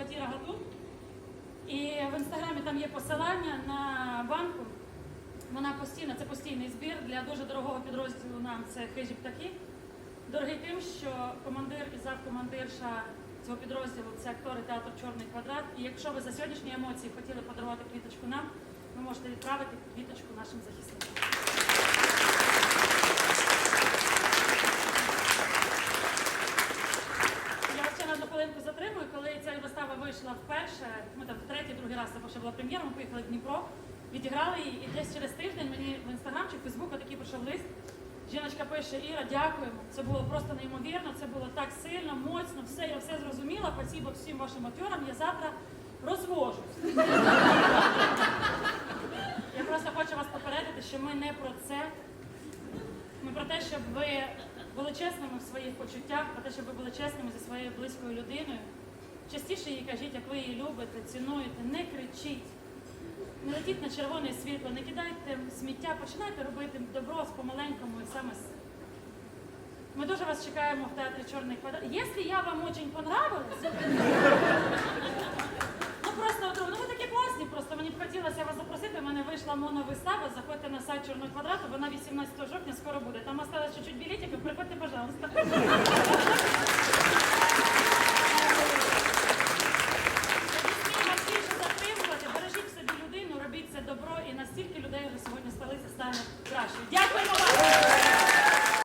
Золоті Рагату. І в інстаграмі там є посилання на банку. Вона постійно, це постійний збір для дуже дорогого підрозділу нам це хижі птахи. Дорогий тим, що командир і завкомандирша цього підрозділу це актори театру Чорний квадрат. І якщо ви за сьогоднішні емоції хотіли подарувати квіточку нам, ви можете відправити квіточку нашим вийшла вперше, ми там третій, другий раз, це ще була прем'єра, ми поїхали в Дніпро, відіграли її, і десь через тиждень мені в інстаграм чи в Фейсбук такий прийшов лист. Жіночка пише, Іра, дякуємо. Це було просто неймовірно, це було так сильно, моцно, все, я все зрозуміла. Спасибо всім вашим актерам, я завтра розвожусь. Я просто хочу вас попередити, що ми не про це. Ми про те, щоб ви були чесними в своїх почуттях, про те, щоб ви були чесними зі своєю близькою людиною. Частіше їй кажіть, як ви її любите, цінуєте, не кричіть. Не летіть на червоне світло, не кидайте сміття, починайте робити добро з помаленькому і саме з. Ми дуже вас чекаємо в театрі Чорний квадрат. Якщо я вам дуже понравилась, ну просто ну ви такі класні, просто мені б хотілося вас запросити. У мене вийшла моновистава. Заходьте на сайт Чорного квадрату, вона 18 жовтня скоро буде. Там осталось чуть-чуть білетиків, приходьте, пожалуйста. настільки людей вже сьогодні столиця стане кращою.